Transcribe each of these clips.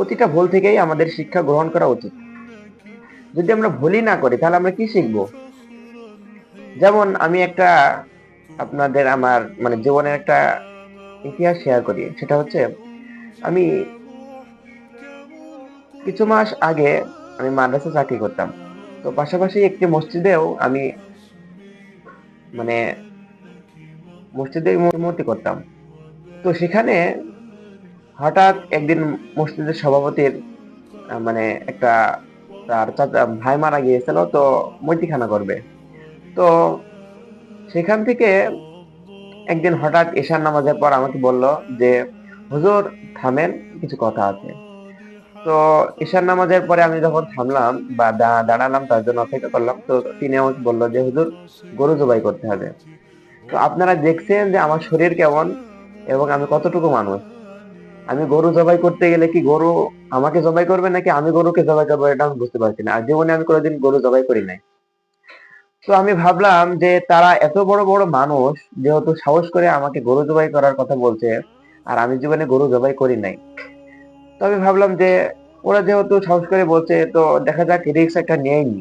প্রতিটা ভুল থেকেই আমাদের শিক্ষা গ্রহণ করা উচিত। যদি আমরা ভুলই না করি, তাহলে আমরা কি শিখব? যেমন আমি একটা আপনাদের আমার মানে জীবনের একটা ইতিহাস শেয়ার করি, সেটা হচ্ছে আমি কিছু মাস আগে আমি মাদ্রাসা চাকরি করতাম। তো পাশাপাশি একটি মসজিদেও আমি মানে মসজিদে ইমামতি করতাম। তো সেখানে হঠাৎ একদিন মসজিদের সভাপতির মানে একটা তার চাচা ভাই মারা গিয়েছিল, তো মৈতিখানা করবে। তো সেখান থেকে একদিন হঠাৎ এশার নামাজের পর আমাকে বলল যে, হুজুর, থামেন, কিছু কথা আছে। তো ঈশার নামাজের পরে আমি যখন থামলাম বা দাঁড়ালাম তার জন্য অপেক্ষা করলাম, তো তিনি আমাকে বলল যে, হুজুর, গরু জবাই করতে হবে। তো আপনারা দেখছেন যে আমার শরীর কেমন এবং আমি কতটুকু মানুষ। আমি গরু জবাই করতে গেলে কি গরু আমাকে জবাই করবে নাকি আমি গরুকে জবাই করব এটা আমি বুঝতে পারছি না। আর জীবনে আমি কোনোদিন গরু জবাই করি নাই। তো আমি ভাবলাম যে তারা এত বড় বড় মানুষ, যেহেতু সাহস করে আমাকে গরু জবাই করার কথা বলছে, আর আমি জীবনে গরু জবাই করি নাই। তো আমি ভাবলাম যে ওরা যেহেতু সাহস করে বলছে, তো দেখা যাক রিক্স একটা নেয়নি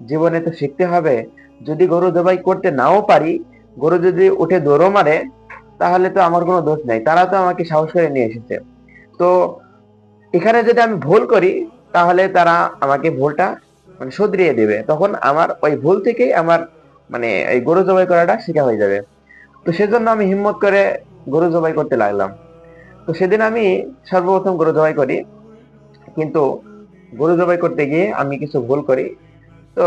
জীবনে তো শিখতে হবে। যদি গরু জবাই করতে নাও পারি, গরু যদি উঠে দৌড়ও মারে তাহলে তো আমার কোনো দোষ নাই। তারা তো আমাকে সাহস করে নিয়ে এসেছে। তো এখানে যদি আমি ভুল করি, তাহলে তারা আমাকে ভুলটা মানে শুধরিয়ে দেবে। তখন আমার ওই ভুল থেকেই আমার মানে এই গরু জবাই করাটা শেখা হয়ে যাবে। তো সেজন্য আমি হিম্মত করে গরু জবাই করতে লাগলাম। তো সেদিন আমি সর্বপ্রথম গরু জবাই করি। কিন্তু গরু জবাই করতে গিয়ে আমি কিছু ভুল করি। তো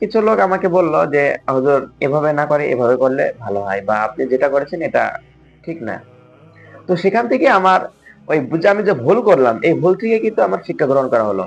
কিছু লোক আমাকে বলল যে, হুজুর, এভাবে না করে, এভাবে করলে ভালো হয় বা আপনি যেটা করেছেন, এটা ঠিক না। তো সেখান থেকে আমার ওই যে আমি যে ভুল করলাম, এই ভুল থেকে কিন্তু আমার শিক্ষা গ্রহণ করা হলো।